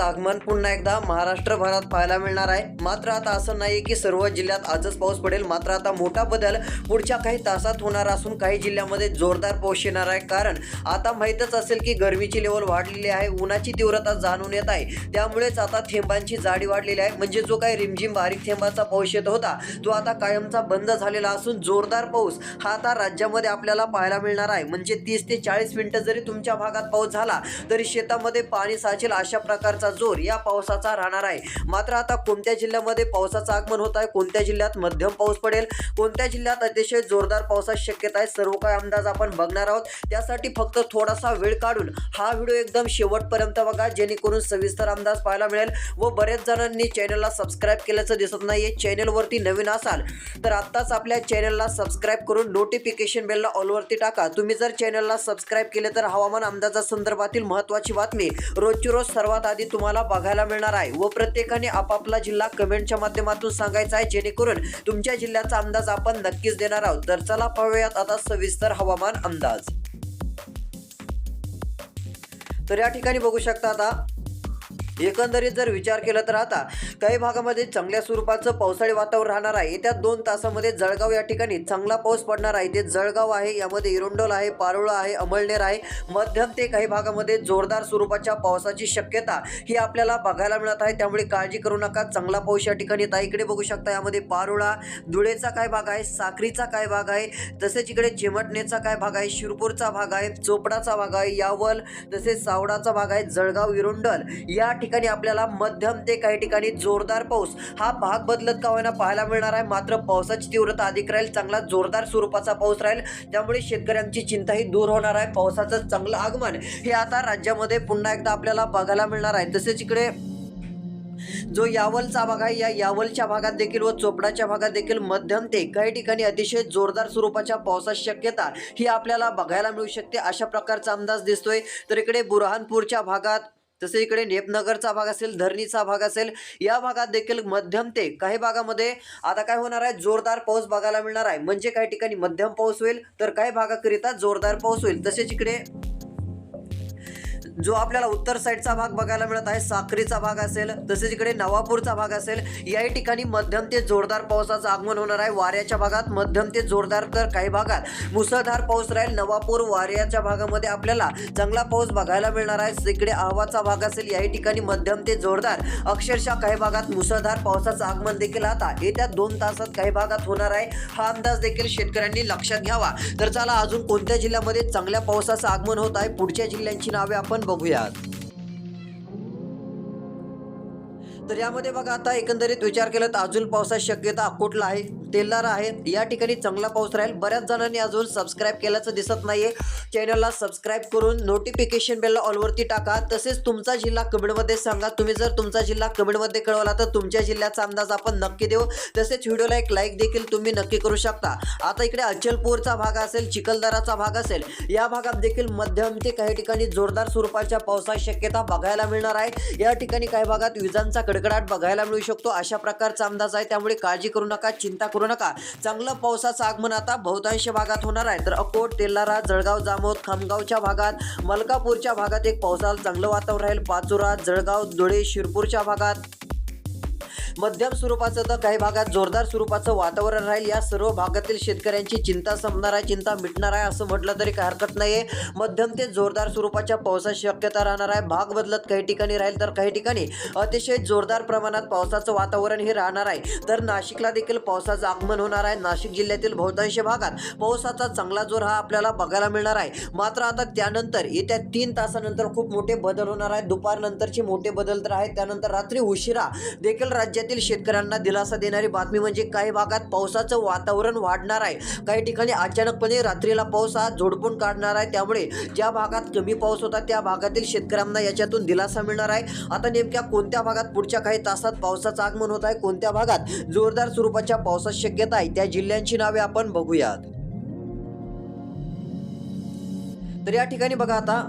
आगमन पुन्हा एकदा महाराष्ट्रभरात पाहायला मिळणार आहे. मात्र आता असं नाही की सर्व जिल्ह्यात आजच पाऊस पडेल. मात्र आता मोठा बदल पुढच्या काही तासात होणार असून काही जिल्ह्यामध्ये जोरदार पाऊस येणार आहे. कारण आता माहीतच असेल की गरमीची लेवल वाढलेली आहे. उन्हाची तीव्रता जाणून येत आहे. त्यामुळेच आता थेंबांची जाडी वाढलेली आहे. म्हणजे जो काही रिमझिम बारीक थेंबाचा पाऊस येत होता तो आता कायमचा बंद झालेला असून जोरदार पाऊस हा आता राज्यामध्ये आपल्याला पाहायला मिळणार आहे. म्हणजे तीस ते चाळीस मिनिटं जरी तुमच्या भागात पाऊस झाला तरी शेतामध्ये पाणी साचेल अशा प्रकारचा जोर या पावसाचा राहणार आहे. मात्र आता कोणत्या जिल्ह्यामध्ये पावसाचं आगमन होत आहे? कोणत्या जिल्ह्यात मध्यम पाऊस पडेल? कोणत्या जिल्ह्यात अतिशय जोरदार पावसाची शक्यता आहे? सर्व काही अंदाज आपण बघणार आहोत. त्यासाठी फक्त थोडासा वेळ काढून हा व्हिडिओ एकदम शेवटपर्यंत बघा जेणेकरून सविस्तर अंदाज पाहायला मिळेल व बरेच जणांनी चॅनलला सबस्क्राईब केल्याचं दिसत नाहीये. चॅनलवरती नवीन असाल तर आत्ताच आपल्या चॅनलला सबस्क्राईब करून नोटिफिकेशन बेलला ऑलवरती टाका. तुम्ही जर चॅनलला सबस्क्राईब केले तर हवामान अंदाजा संदर्भातील महत्त्वाची बातमी रोजची रोज सर्वात आधी तुम्हाला बघायला मिळणार आहे. व प्रत्येकाने आपापला जिल्हा कमेंटच्या माध्यमातून सांगायचा आहे जेणेकरून तुमच्या जिल्ह्याचा अंदाज आपण नक्कीच देणार आहोत. तर चला पाहूयात आता सविस्तर हवामान अंदाज. तर या ठिकाणी बघू शकता आता एकंदरीत जर विचार केला तर आता काही भागामध्ये चांगल्या स्वरूपाचं पावसाळी वातावरण राहणार आहे. येत्या दोन तासामध्ये जळगाव या ठिकाणी चांगला पाऊस पडणार आहे. ते जळगाव आहे यामध्ये इरोंडोल आहे पारोळा आहे अमळनेर आहे. मध्यम ते काही भागामध्ये जोरदार स्वरूपाच्या पावसाची शक्यता ही आपल्याला बघायला मिळत आहे. त्यामुळे काळजी करू नका. चांगला पाऊस या ठिकाणी येत आहे. इकडे बघू शकता यामध्ये पारोळा धुळेचा काय भाग आहे साक्रीचा काय भाग आहे तसेच इकडे चिमटणेचा काय भाग आहे शिरपूरचा भाग आहे चोपडाचा भाग आहे यावल तसेच सावडाचा भाग आहे जळगाव इरोंडल. या ठिकाणी आपल्याला मध्यम ते काही ठिकाणी जोरदार पाऊस. हा भाग बदलत का होईना पाहायला मिळणार आहे. मात्र पावसाची तीव्रता अधिक राहील चांगला जोरदार स्वरूपाचा पाऊस राहील. त्यामुळे शेतकऱ्यांची चिंताही दूर होणार आहे. पावसाचं चांगलं आगमन हे आता राज्यामध्ये पुन्हा एकदा आपल्याला बघायला मिळणार आहे. तसेच इकडे जो यावलचा भाग आहे या यावलच्या भागात देखील व चोपडाच्या भागात देखील मध्यम ते काही ठिकाणी अतिशय जोरदार स्वरूपाच्या पावसाची शक्यता ही आपल्याला बघायला मिळू शकते. अशा प्रकारचा अंदाज दिसतोय. तर इकडे बुरहानपूरच्या भागात जसे इकडे नेपनगरचा भाग असेल धरणीचा भाग असेल या भागात देखील मध्यम ते काही भागामध्ये आता काय होणार आहे? जोरदार पाऊस बघायला मिळणार आहे. म्हणजे काही ठिकाणी मध्यम पाऊस होईल तर काही भागाकरिता जोरदार पाऊस होईल. तसेच इकडे जो आपल्याला उत्तर साईडचा भाग बघायला मिळत आहे साक्रीचा भाग असेल तसेच इकडे नवापूरचा भाग असेल याही ठिकाणी मध्यम ते जोरदार पावसाचं आगमन होणार आहे. वाऱ्याच्या भागात मध्यम ते जोरदार तर काही भागात मुसळधार पाऊस राहील. नवापूर वाऱ्याच्या भागामध्ये आपल्याला चांगला पाऊस बघायला मिळणार आहे. इकडे आवाचा भाग असेल याही ठिकाणी मध्यम ते जोरदार. अक्षरशः काही भागात मुसळधार पावसाचं आगमन देखील आता येत्या दोन तासात काही भागात होणार आहे. हा अंदाज देखील शेतकऱ्यांनी लक्षात घ्यावा. तर चला अजून कोणत्या जिल्ह्यामध्ये चांगल्या पावसाचं आगमन होत आहे? पुढच्या जिल्ह्यांची नावे आपण बघूयात. तर यामध्ये बघा आता एकंदरीत विचार केला तर अजून पावसाची शक्यता अकोटला आहे. तेलारा आहेत. या ठिकाणी चांगला पाऊस राहील. बऱ्याच जणांनी अजून सबस्क्राईब केल्याचं दिसत नाहीये. चॅनलला सबस्क्राईब करून नोटिफिकेशन बेलला ऑलवरती टाका. तसेच तुमचा जिल्हा कमेंटमध्ये सांगा. तुम्ही जर तुमचा जिल्हा कमेंटमध्ये कळवला तर तुमच्या जिल्ह्याचा अंदाज आपण नक्की देऊ. तसेच व्हिडिओला एक लाईक देखील तुम्ही नक्की करू शकता. आता इकडे अचलपूरचा भाग असेल चिखलदराचा भाग असेल या भागात देखील मध्यम ते काही ठिकाणी जोरदार स्वरूपाच्या पावसाची शक्यता बघायला मिळणार आहे. या ठिकाणी काही भागात विजांचा कडकडाट बघायला मिळू शकतो. अशा प्रकारचा अंदाज आहे. त्यामुळे काळजी करू नका चिंता करू नका. चांगलं पावसाचं आगमन आता बहुतांश भागात होणार आहे. तर अकोट तेलारा जळगाव जामोद खामगावच्या भागात मलकापूरच्या भागात एक पावसाला चांगलं वातावरण राहील. पाचोरा जळगाव धुळे शिरपूरच्या भागात. मध्यम स्वरूपाचं तर काही भागात जोरदार स्वरूपाचं वातावरण राहील. या सर्व भागातील शेतकऱ्यांची चिंता संपणार आहे चिंता मिटणार आहे असं म्हटलं तरी काही हरकत नाहीये. मध्यम ते जोरदार स्वरूपाच्या पावसाची शक्यता राहणार आहे. भाग बदलत काही ठिकाणी राहील तर काही ठिकाणी अतिशय जोरदार प्रमाणात पावसाचं वातावरण हे राहणार आहे. तर नाशिकला देखील पावसाचं आगमन होणार आहे. नाशिक जिल्ह्यातील बहुतांश भागात पावसाचा चांगला जोर हा आपल्याला बघायला मिळणार आहे. मात्र आता त्यानंतर येत्या तीन तासानंतर खूप मोठे बदल होणार आहेत दुपारनंतरचे मोठे बदल तर आहेत. त्यानंतर रात्री उशिरा देखील राज्यातील शेतकऱ्यांना दिलासा देणारी बातमी म्हणजे काही भागात पावसाचं वातावरण वाढणार आहे. काही ठिकाणी अचानकपणे रात्रीला पाऊस हा जोडपून काढणार आहे. त्यामुळे ज्या भागात कमी पाऊस होता त्या भागातील शेतकऱ्यांना याच्यातून दिलासा मिळणार आहे. आता नेमक्या कोणत्या भागात पुढच्या काही तासात पावसाचं आगमन होत आहे? कोणत्या भागात जोरदार स्वरूपाच्या पावसाची शक्यता आहे? त्या जिल्ह्यांची नावे आपण बघूयात. तर या ठिकाणी बघा आता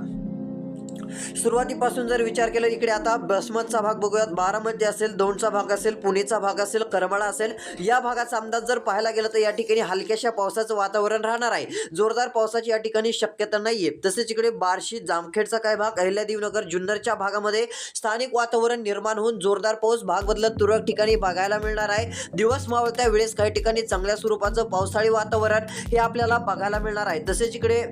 सुरुवातीपासून जर विचार केला इकडे आता बसमतचा भाग बघूयात. बारामती असेल दौंडचा भाग असेल पुणेचा भाग असेल करमाळा असेल या भागाचा अंदाज जर पाहायला गेलं तर या ठिकाणी हलक्याशा पावसाचं वातावरण राहणार आहे. जोरदार पावसाची या ठिकाणी शक्यता नाहीये. तसेच इकडे बार्शी जामखेडचा काय भाग अहिल्यादेवनगर जुन्नरच्या भागामध्ये स्थानिक वातावरण निर्माण होऊन जोरदार पाऊस भाग बदलत तुरळक ठिकाणी बघायला मिळणार आहे. दिवस मावळत्या वेळेस काही ठिकाणी चांगल्या स्वरूपाचं पावसाळी वातावरण हे आपल्याला बघायला मिळणार आहे. तसेच इकडे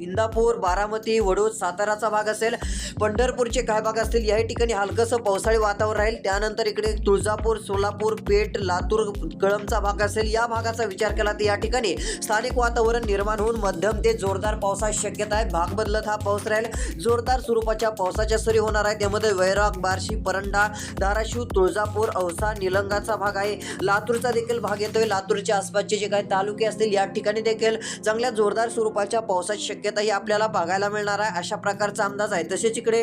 इंदापूर बारामती वडोद साताराचा भाग असेल. पंढरपूरचे काय भाग असतील याही ठिकाणी हलकंसं पावसाळी वातावरण राहील. त्यानंतर इकडे तुळजापूर सोलापूर पेठ लातूर कळमचा भाग असेल. या भागाचा विचार केला तर या ठिकाणी स्थानिक वातावरण निर्माण होऊन मध्यम ते जोरदार पावसाची शक्यता आहे. भाग बदलत हा पाऊस राहील. जोरदार स्वरूपाच्या पावसाच्या सरी होणार आहे त्यामध्ये वैराग बार्शी परंडा धाराशिव तुळजापूर औसा निलंगाचा भाग आहे. लातूरचा देखील भाग येतोय. लातूरच्या आसपासचे जे काही तालुके असतील या ठिकाणी देखील चांगल्या जोरदार स्वरूपाच्या पावसाची शक्यता शक्यताही आपल्याला बघायला मिळणार आहे. अशा प्रकारचा अंदाज आहे. तसेच इकडे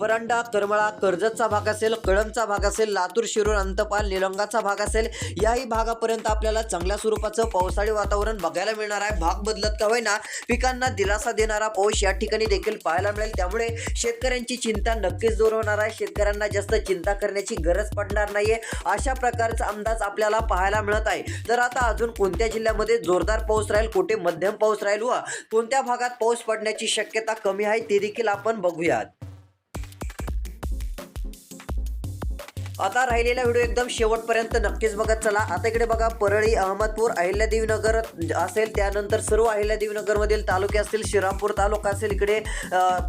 परंडा करमळा कर्जतचा भाग असेल कळमचा भाग असेल लातूर शिरूर अंतपाल निलंगाचा भाग असेल याही भागापर्यंत आपल्याला चांगल्या स्वरूपाचं पावसाळी वातावरण बघायला मिळणार आहे. भाग बदलत का होईना पिकांना दिलासा देणारा पाऊस या ठिकाणी देखील पाहायला मिळेल. त्यामुळे शेतकऱ्यांची चिंता नक्कीच दूर होणार आहे. शेतकऱ्यांना जास्त चिंता करण्याची गरज पडणार नाहीये. अशा प्रकारचा अंदाज आपल्याला पाहायला मिळत आहे. तर आता अजून कोणत्या जिल्ह्यामध्ये जोरदार पाऊस राहील? कुठे मध्यम पाऊस राहील? व कोणत्या भागात पाऊस पडण्याची शक्यता कमी आहे? ते देखील आपण बघूयात. आता राहिलेला व्हिडिओ एकदम शेवटपर्यंत नक्कीच बघत चला. आता इकडे बघा परळी अहमदपूर अहिल्यादेवीनगर असेल त्यानंतर सर्व अहिल्यादेवी नगरमधील तालुके असतील श्रीरामपूर तालुका असेल इकडे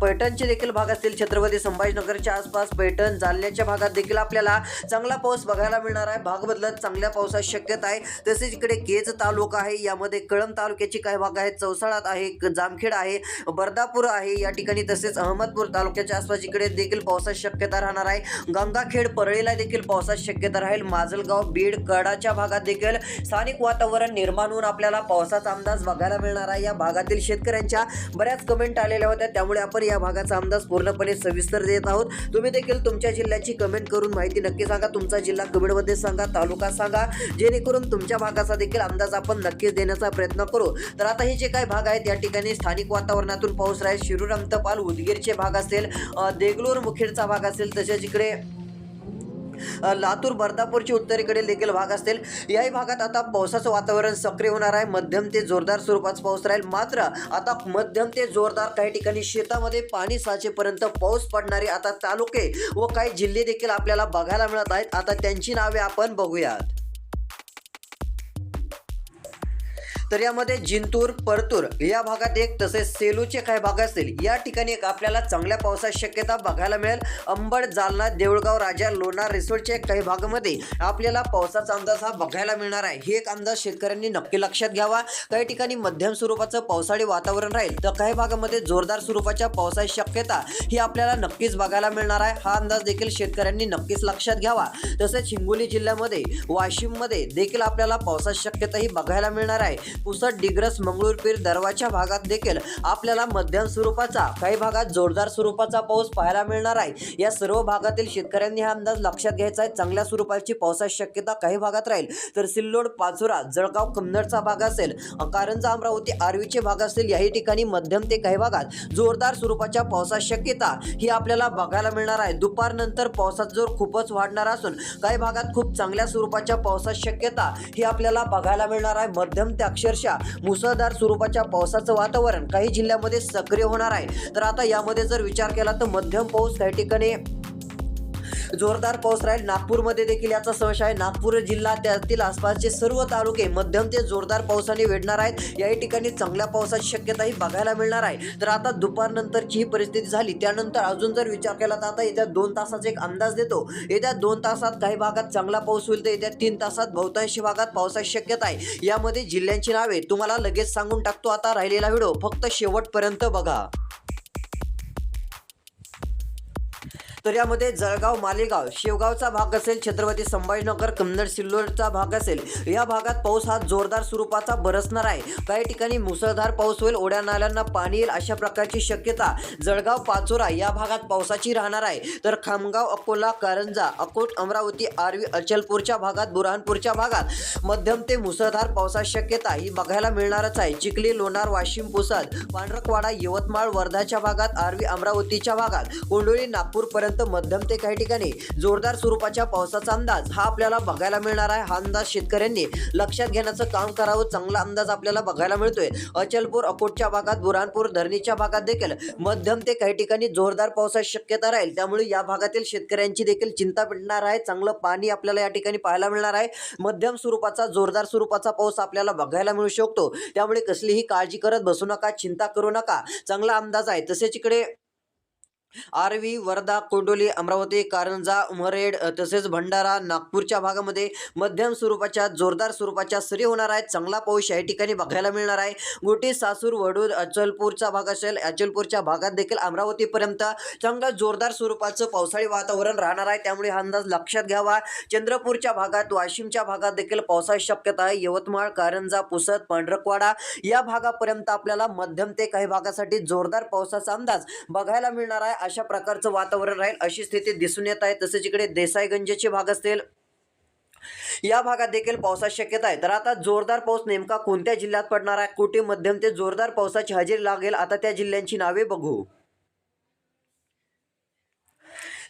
पैठणचे देखील भाग असतील छत्रपती संभाजीनगरच्या आसपास पैठण जालन्याच्या भागात देखील आपल्याला चांगला पाऊस बघायला मिळणार आहे. भाग बदलत चांगल्या पावसाची शक्यता आहे. तसेच इकडे केज तालुका आहे यामध्ये कळंब तालुक्याचे काही भाग आहेत चौसाळात आहे जामखेड आहे बर्दापूर आहे या ठिकाणी तसेच अहमदपूर तालुक्याच्या आसपास इकडे देखील पावसाची शक्यता राहणार आहे. गंगाखेड परळीला देखील पावसाची शक्यता राहील. माजलगाव बीड कडाच्या भागात देखील स्थानिक वातावरण निर्माण होऊन आपल्याला पावसाचा अंदाज बघायला मिळणार आहे. या भागातील शेतकऱ्यांच्या बऱ्याच कमेंट आलेल्या होत्या. त्यामुळे आपण या भागाचा अंदाज पूर्णपणे सविस्तर देत आहोत. तुम्ही देखील तुमच्या जिल्ह्याची कमेंट करून माहिती नक्की सांगा. तुमचा जिल्हा कमेंटमध्ये सांगा तालुका सांगा. जेणेकरून तुमच्या भागाचा देखील अंदाज आपण नक्कीच देण्याचा प्रयत्न करू. तर आता हे जे काही भाग आहेत या ठिकाणी स्थानिक वातावरणातून पाऊस राहील. शिरूर अंतपाल उदगीरचे भाग असेल देगलूर मुखेडचा भाग असेल तसेच इकडे लातूर बर्दापूरची उत्तरेकडील देखील भाग असतील. याही भागात आता पावसाचं वातावरण सक्रिय होणार आहे. मध्यम ते जोरदार स्वरूपाचा पाऊस राहील. मात्र आता मध्यम ते जोरदार काही ठिकाणी शेतामध्ये पाणी साचेपर्यंत पाऊस पडणारे आता तालुके व काही जिल्हे देखील आपल्याला बघायला मिळत आहेत. आता त्यांची नावे आपण बघूयात. तर यामध्ये जिंतूर परतूर या भागात एक तसेच सेलूचे काही भाग असतील. या ठिकाणी एक आपल्याला चांगल्या पावसाची शक्यता बघायला मिळेल. अंबड जालना देऊळगाव राजा लोणार रिसोडच्या काही भागामध्ये आपल्याला पावसाचा अंदाज हा बघायला मिळणार आहे. हे एक अंदाज शेतकऱ्यांनी नक्की लक्षात घ्यावा. काही ठिकाणी मध्यम स्वरूपाचं पावसाळी वातावरण राहील तर काही भागामध्ये जोरदार स्वरूपाच्या पावसाची शक्यता ही आपल्याला नक्कीच बघायला मिळणार आहे. हा अंदाज देखील शेतकऱ्यांनी नक्कीच लक्षात घ्यावा. तसेच हिंगोली जिल्ह्यामध्ये वाशिममध्ये देखील आपल्याला पावसाची शक्यता ही बघायला मिळणार आहे. पुसद डिग्रस मंगळूरपीर दरवाच्या भागात देखील आपल्याला मध्यम स्वरूपाचा काही भागात जोरदार स्वरूपाचा पाऊस पाहायला मिळणार आहे. या सर्व भागातील शेतकऱ्यांनी हा अंदाज लक्षात घ्यायचा आहे. चांगल्या स्वरूपाची पावसाची शक्यता काही भागात राहील. तर सिल्लोड पाचोरा जळगाव कन्नडचा भाग असेल कारंजा अमरावती आर्वीचे भाग असतील याही ठिकाणी मध्यम ते काही भागात जोरदार स्वरूपाच्या पावसाची शक्यता ही आपल्याला बघायला मिळणार आहे. दुपारनंतर पावसाचा जोर खूपच वाढणार असून काही भागात खूप चांगल्या स्वरूपाच्या पावसाची शक्यता ही आपल्याला बघायला मिळणार आहे. मध्यम ते अक्षर अक्षरशः मुसळधार स्वरूपाच्या पावसाचं वातावरण काही जिल्ह्यामध्ये सक्रिय होणार आहे. तर आता यामध्ये जर विचार केला तर मध्यम पाऊस काही ठिकाणी जोरदार पाऊस राहील. नागपूरमध्ये देखील याचा समावेश आहे. नागपूर जिल्हा त्यातील आसपासचे सर्व तालुके मध्यम ते जोरदार पावसाने वेढणार आहेत. याही ठिकाणी चांगल्या पावसाची शक्यताही बघायला मिळणार आहे. तर आता दुपारनंतरची ही परिस्थिती झाली. त्यानंतर अजून जर विचार केला तर आता येत्या दोन तासाचा एक अंदाज देतो. येत्या दोन तासात काही भागात चांगला पाऊस होईल तर येत्या तीन तासात बहुतांशी भागात पावसाची शक्यता आहे. यामध्ये जिल्ह्यांची नावे तुम्हाला लगेच सांगून टाकतो आता राहिलेला व्हिडिओ. फक्त शेवटपर्यंत बघा. तर यामध्ये जळगाव मालेगाव शेवगावचा भाग असेल छत्रपती संभाजीनगर कन्नड सिल्लोडचा भाग असेल. या भागात पाऊस हा जोरदार स्वरूपाचा बरसणार आहे. काही ठिकाणी मुसळधार पाऊस होईल ओढ्या नाल्यांना पाणी येईल अशा प्रकारची शक्यता जळगाव पाचोरा या भागात पावसाची राहणार आहे. तर खामगाव अकोला कारंजा अकोट अमरावती आर्वी अचलपूरच्या भागात बुरहानपूरच्या भागात मध्यम ते मुसळधार पावसाची शक्यता ही बघायला मिळणारच आहे. चिखली लोणार वाशिम पुसद पांढरकवाडा यवतमाळ वर्धाच्या भागात आर्वी अमरावतीच्या भागात कोंडोळी नागपूरपर्यंत मध्यम ते काही ठिकाणी जोरदार स्वरूपाच्या पावसाचा अंदाज हा आपल्याला बघायला मिळणार आहे. हा अंदाज शेतकऱ्यांनी लक्षात घेण्याचं काम करावं चांगला अंदाज आपल्याला बघायला मिळतोय. अचलपूर अकोटच्या भागात बुरानपूर धरणीच्या भागात देखील मध्यम ते काही ठिकाणी जोरदार पावसाची शक्यता राहील. त्यामुळे या भागातील शेतकऱ्यांची देखील चिंता पेटणार आहे. चांगलं पाणी आपल्याला या ठिकाणी पाहायला मिळणार आहे. मध्यम स्वरूपाचा जोरदार स्वरूपाचा पाऊस आपल्याला बघायला मिळू शकतो. त्यामुळे कसलीही काळजी करत बसू नका चिंता करू नका. चांगला अंदाज आहे. तसेच इकडे आर्वी वर्धा कोंडोली अमरावती कारंजा उमरेड तसेच भंडारा नागपूरच्या भागामध्ये मध्यम स्वरूपाच्या जोरदार स्वरूपाच्या सरी होणार आहेत. चांगला पाऊस या ठिकाणी बघायला मिळणार आहे. गोटी सासूर वडूर अचलपूरचा भाग असेल अचलपूरच्या भागात देखील अमरावतीपर्यंत चांगलं जोरदार स्वरूपाचं पावसाळी वातावरण राहणार आहे. त्यामुळे हा अंदाज लक्षात घ्यावा. चंद्रपूरच्या भागात वाशिमच्या भागात देखील पावसाची शक्यता आहे. यवतमाळ कारंजा पुसद पांढरकवाडा या भागापर्यंत आपल्याला मध्यम ते काही भागासाठी जोरदार पावसाचा अंदाज बघायला मिळणार आहे. अशा प्रकारचं वातावरण राहील अशी स्थिती दिसून येत आहे. तसेच इकडे देसाईगंजचे भाग असतील. या भागात देखील पावसाची शक्यता आहे. तर आता जोरदार पाऊस नेमका कोणत्या जिल्ह्यात पडणार आहे? कुठे मध्यम ते जोरदार पावसाची हजेरी लागेल. आता त्या जिल्ह्यांची नावे बघू.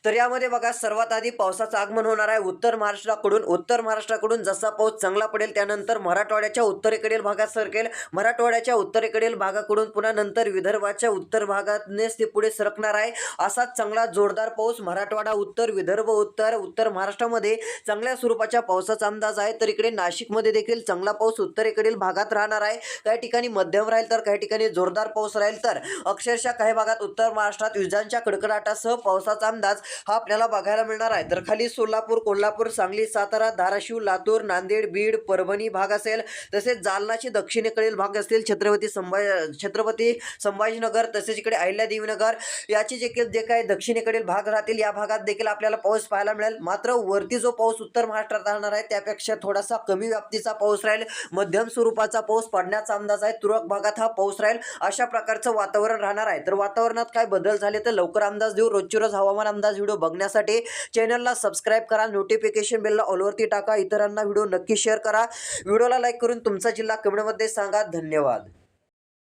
तर यामध्ये बघा सर्वात आधी पावसाचं आगमन होणार आहे उत्तर महाराष्ट्राकडून. उत्तर महाराष्ट्राकडून जसा पाऊस चांगला पडेल त्यानंतर मराठवाड्याच्या उत्तरेकडील भागात सरकेल. मराठवाड्याच्या उत्तरेकडील भागाकडून पुन्हा नंतर विदर्भाच्या उत्तर भागातनेच ते पुढे सरकणार आहे. असाच चांगला जोरदार पाऊस मराठवाडा उत्तर विदर्भ उत्तर उत्तर महाराष्ट्रामध्ये चांगल्या स्वरूपाच्या पावसाचा अंदाज आहे. तर इकडे नाशिकमध्ये देखील चांगला पाऊस उत्तरेकडील भागात राहणार आहे. काही ठिकाणी मध्यम राहील तर काही ठिकाणी जोरदार पाऊस राहील तर अक्षरशः काही भागात उत्तर महाराष्ट्रात विजांच्या कडकडाटासह पावसाचा अंदाज हा आपल्याला बघायला मिळणार आहे. तर खाली सोलापूर कोल्हापूर सांगली सातारा धाराशिव लातूर नांदेड बीड परभणी भाग असेल. तसेच जालनाचे दक्षिणेकडील भाग असतील छत्रपती संभाजी छत्रपती संभाजीनगर तसेच इकडे अहिल्यादेवीनगर याचे जे काही जे काही दक्षिणेकडील भाग राहतील या भागात देखील आपल्याला पाऊस पाहायला मिळेल. मात्र वरती जो पाऊस उत्तर महाराष्ट्रात राहणार आहे त्यापेक्षा थोडासा कमी व्याप्तीचा पाऊस राहील. मध्यम स्वरूपाचा पाऊस पडण्याचा अंदाज आहे. तुरळक भागात हा पाऊस राहील. अशा प्रकारचं वातावरण राहणार आहे. तर वातावरणात काय बदल झाले तर लवकर अंदाज देऊ. रोजची रोज हवामान अंदाज व्हिडिओ बघण्यासाठी चॅनलला सबस्क्राईब करा नोटिफिकेशन बेलला ऑलवरती टाका इतरांना व्हिडिओ नक्की शेअर करा. व्हिडिओला लाईक करून तुमचा जिल्हा कमेंटमध्ये सांगा. धन्यवाद.